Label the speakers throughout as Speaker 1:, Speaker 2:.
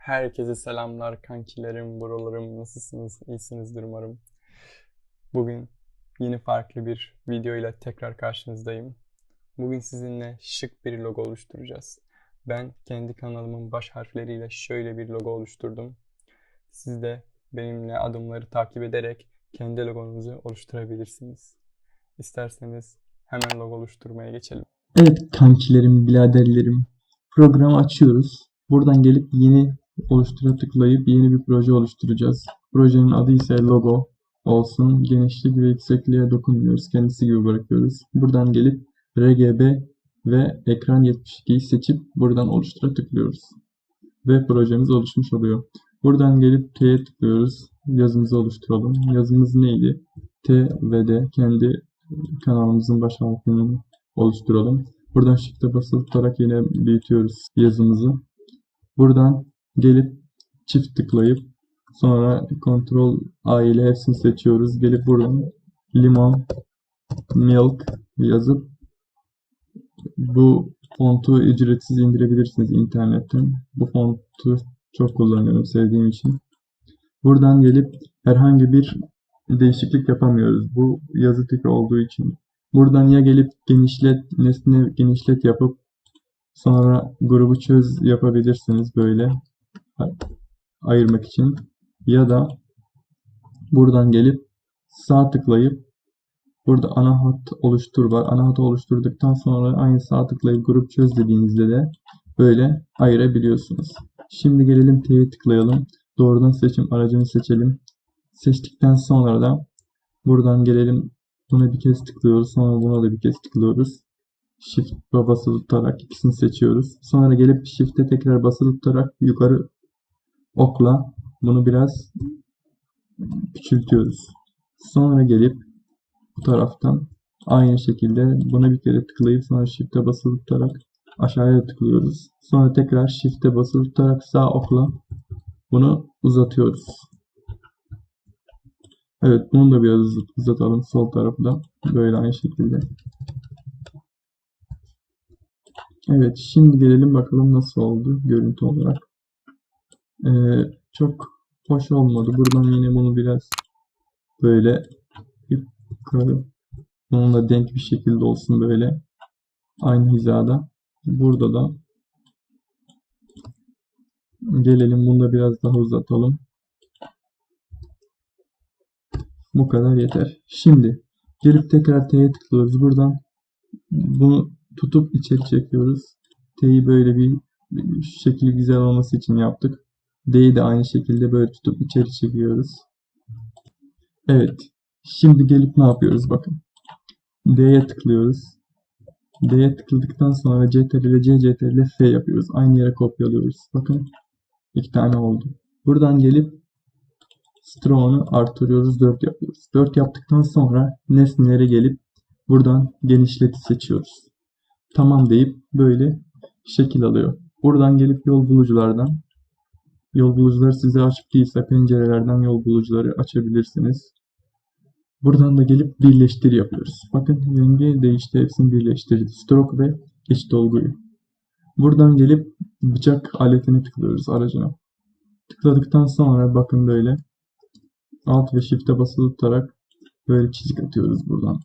Speaker 1: Herkese selamlar kankilerim, buralarım. Nasılsınız? İyisinizdir umarım. Bugün yeni farklı bir video ile tekrar karşınızdayım. Bugün sizinle şık bir logo oluşturacağız. Ben kendi kanalımın baş harfleriyle şöyle bir logo oluşturdum. Siz de benimle adımları takip ederek kendi logonuzu oluşturabilirsiniz. İsterseniz hemen logo oluşturmaya geçelim.
Speaker 2: Evet kankilerim, biraderlerim. Programı açıyoruz. Buradan gelip yeni oluştura tıklayıp yeni bir proje oluşturacağız. Projenin adı ise logo olsun. Genişlik ve yüksekliğe dokunmuyoruz. Kendisi gibi bırakıyoruz. Buradan gelip RGB ve ekran 72'yi seçip buradan oluştura tıklıyoruz. Ve projemiz oluşmuş oluyor. Buradan gelip T'ye tıklıyoruz. Yazımızı oluşturalım. Yazımız neydi? T ve D kendi kanalımızın baş harfini oluşturalım. Buradan Shift'e basılı tutarak yine büyütüyoruz yazımızı. Buradan gelip çift tıklayıp sonra Ctrl A ile hepsini seçiyoruz. Gelip buradan limon milk yazıp bu fontu ücretsiz indirebilirsiniz internetten. Bu fontu çok kullanıyorum sevdiğim için. Buradan gelip herhangi bir değişiklik yapamıyoruz. Bu yazı tipi olduğu için. Buradan ya gelip genişlet, nesne genişlet yapıp sonra grubu çöz yapabilirsiniz böyle ayırmak için. Ya da buradan gelip sağ tıklayıp burada ana hat oluştur var. Ana hatı oluşturduktan sonra aynı sağ tıklayıp grup çöz dediğinizde de böyle ayırabiliyorsunuz. Şimdi gelelim T'ye tıklayalım. Doğrudan seçim aracını seçelim. Seçtikten sonra da buradan gelelim Buna bir kez tıklıyoruz. Sonra buna da bir kez tıklıyoruz. Shift basılı tutarak ikisini seçiyoruz. Sonra gelip Shift'e tekrar basılı tutarak yukarı okla bunu biraz küçültüyoruz. Sonra gelip bu taraftan aynı şekilde buna bir kere tıklayıp sonra Shift'e basılı tutarak aşağıya tıklıyoruz. Sonra tekrar Shift'e basılı tutarak sağ okla bunu uzatıyoruz. Evet bunu da biraz uzatalım sol tarafı da. Böyle aynı şekilde. Evet şimdi gelelim bakalım nasıl oldu görüntü olarak. Ee, çok hoş olmadı. Buradan yine bunu biraz böyle yukarı onunla denk bir şekilde olsun böyle. Aynı hizada. Burada da gelelim bunu da biraz daha uzatalım. Bu kadar yeter. Şimdi gelip tekrar T'ye tıklıyoruz. Buradan bunu tutup içeri çekiyoruz. T'yi böyle bir şekil güzel olması için yaptık. D'yi de aynı şekilde böyle tutup içeri çekiyoruz. Evet. Şimdi gelip ne yapıyoruz bakın. D'ye tıklıyoruz. D'ye tıkladıktan sonra CTRL C, CTRL F yapıyoruz. Aynı yere kopyalıyoruz. Bakın. iki tane oldu. Buradan gelip Strong'u artırıyoruz 4 yapıyoruz. 4 yaptıktan sonra nesnelere gelip buradan genişleti seçiyoruz. Tamam deyip böyle şekil alıyor. Buradan gelip yol buluculardan yol bulucuları size açık değilse pencerelerden yol bulucuları açabilirsiniz. Buradan da gelip birleştir yapıyoruz. Bakın rengi değişti. Hepsini birleştirdi. Stroke ve iç dolguyu. Buradan gelip bıçak aletini tıklıyoruz aracına. Tıkladıktan sonra bakın böyle Alt ve Shift'e basılı tutarak böyle çizik atıyoruz buradan.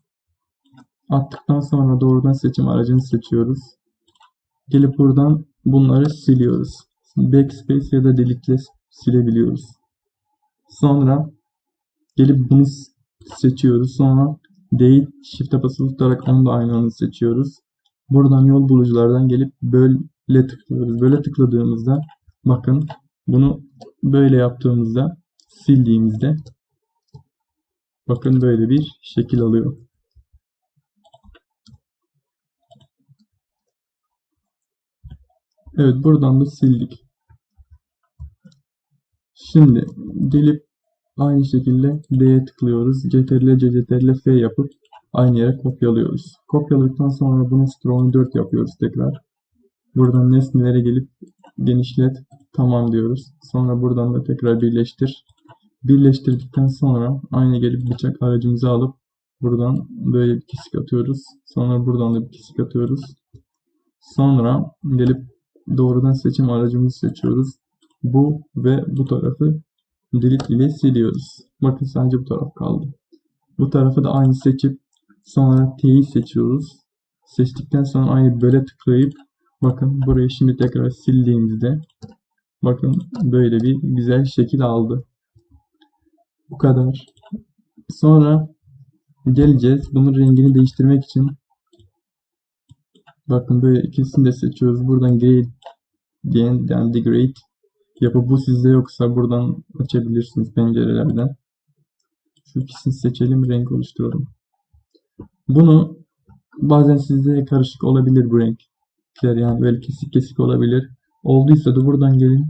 Speaker 2: Attıktan sonra doğrudan seçim aracını seçiyoruz. Gelip buradan bunları siliyoruz. Backspace ya da delete silebiliyoruz. Sonra gelip bunu seçiyoruz. Sonra Delete Shift'e basılı tutarak onu da aynı anda seçiyoruz. Buradan yol buluculardan gelip böyle tıklıyoruz. Böyle tıkladığımızda bakın bunu böyle yaptığımızda sildiğimizde bakın böyle bir şekil alıyor. Evet buradan da sildik. Şimdi gelip aynı şekilde D'ye tıklıyoruz. CTRL CTRL F yapıp aynı yere kopyalıyoruz. Kopyaladıktan sonra bunu Strong 4 yapıyoruz tekrar. Buradan nesnelere gelip genişlet tamam diyoruz. Sonra buradan da tekrar birleştir. Birleştirdikten sonra aynı gelip bıçak aracımızı alıp buradan böyle bir kesik atıyoruz. Sonra buradan da bir kesik atıyoruz. Sonra gelip doğrudan seçim aracımızı seçiyoruz. Bu ve bu tarafı delete ile siliyoruz. Bakın sadece bu taraf kaldı. Bu tarafı da aynı seçip sonra T'yi seçiyoruz. Seçtikten sonra aynı böyle tıklayıp bakın burayı şimdi tekrar sildiğimizde bakın böyle bir güzel şekil aldı. Bu kadar. Sonra geleceğiz. Bunun rengini değiştirmek için bakın böyle ikisini de seçiyoruz. Buradan gradient yani degrade yapıp bu sizde yoksa buradan açabilirsiniz pencerelerden. Şu ikisini seçelim. Renk oluşturalım. Bunu bazen sizde karışık olabilir bu renkler. Yani böyle kesik kesik olabilir. Olduysa da buradan gelin.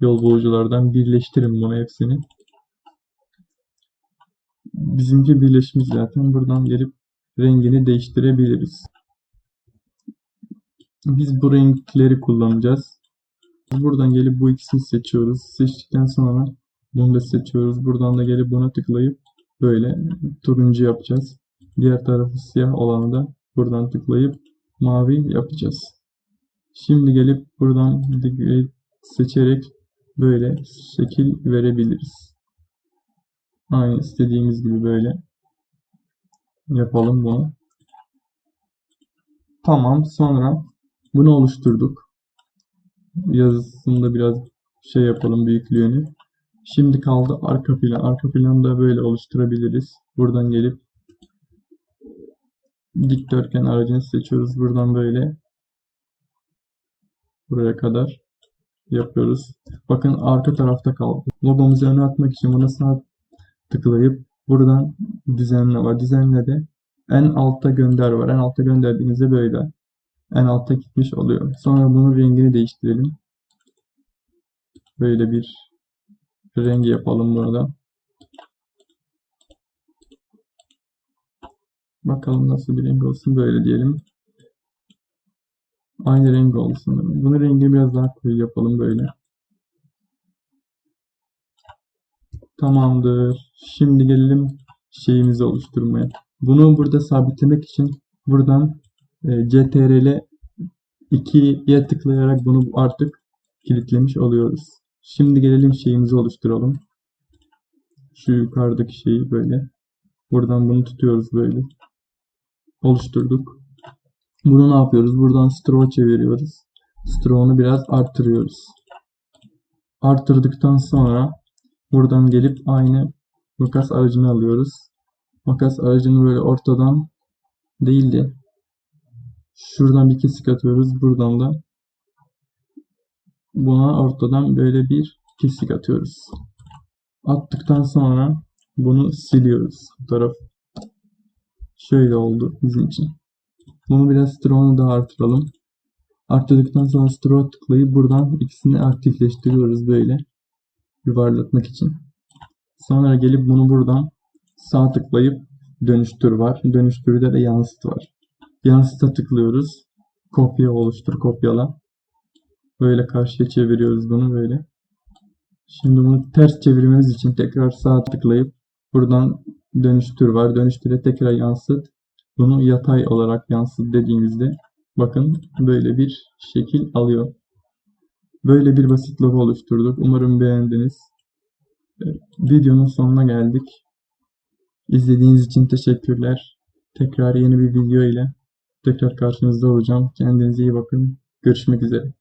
Speaker 2: Yol buluculardan birleştirin bunu hepsini. Bizimki birleşmiş zaten. Buradan gelip rengini değiştirebiliriz. Biz bu renkleri kullanacağız. Buradan gelip bu ikisini seçiyoruz. Seçtikten sonra bunu da seçiyoruz. Buradan da gelip buna tıklayıp böyle turuncu yapacağız. Diğer tarafı siyah olanı da buradan tıklayıp mavi yapacağız. Şimdi gelip buradan seçerek böyle şekil verebiliriz. Aynı istediğimiz gibi böyle yapalım bunu. Tamam sonra bunu oluşturduk. Yazısında biraz şey yapalım büyüklüğünü. Şimdi kaldı arka plan. Arka planı da böyle oluşturabiliriz. Buradan gelip dikdörtgen aracını seçiyoruz. Buradan böyle buraya kadar yapıyoruz. Bakın arka tarafta kaldı. Logomuzu öne atmak için buna sağ tıklayıp buradan düzenle var. Düzenle de en altta gönder var. En altta gönderdiğinizde böyle en altta gitmiş oluyor. Sonra bunun rengini değiştirelim. Böyle bir rengi yapalım burada. Bakalım nasıl bir renk olsun. Böyle diyelim. Aynı renk olsun. Bunun rengi biraz daha koyu yapalım böyle. Tamamdır. Şimdi gelelim şeyimizi oluşturmaya. Bunu burada sabitlemek için buradan e, CTRL 2'ye tıklayarak bunu artık kilitlemiş oluyoruz. Şimdi gelelim şeyimizi oluşturalım. Şu yukarıdaki şeyi böyle. Buradan bunu tutuyoruz böyle. Oluşturduk. Bunu ne yapıyoruz? Buradan stroke çeviriyoruz. Stroke'unu biraz arttırıyoruz. Arttırdıktan sonra buradan gelip aynı makas aracını alıyoruz. Makas aracını böyle ortadan değil de şuradan bir kesik atıyoruz. Buradan da buna ortadan böyle bir kesik atıyoruz. Attıktan sonra bunu siliyoruz. Bu taraf şöyle oldu bizim için. Bunu biraz stroke'unu daha artıralım. Arttırdıktan sonra stroke tıklayıp buradan ikisini aktifleştiriyoruz böyle yuvarlatmak için. Sonra gelip bunu buradan sağ tıklayıp dönüştür var. Dönüştürde de yansıt var. Yansıta tıklıyoruz. Kopya oluştur, kopyala. Böyle karşıya çeviriyoruz bunu böyle. Şimdi bunu ters çevirmemiz için tekrar sağ tıklayıp buradan dönüştür var. Dönüştüre tekrar yansıt. Bunu yatay olarak yansıt dediğimizde bakın böyle bir şekil alıyor. Böyle bir basit logo oluşturduk. Umarım beğendiniz. Videonun sonuna geldik. İzlediğiniz için teşekkürler. Tekrar yeni bir video ile tekrar karşınızda olacağım. Kendinize iyi bakın. Görüşmek üzere.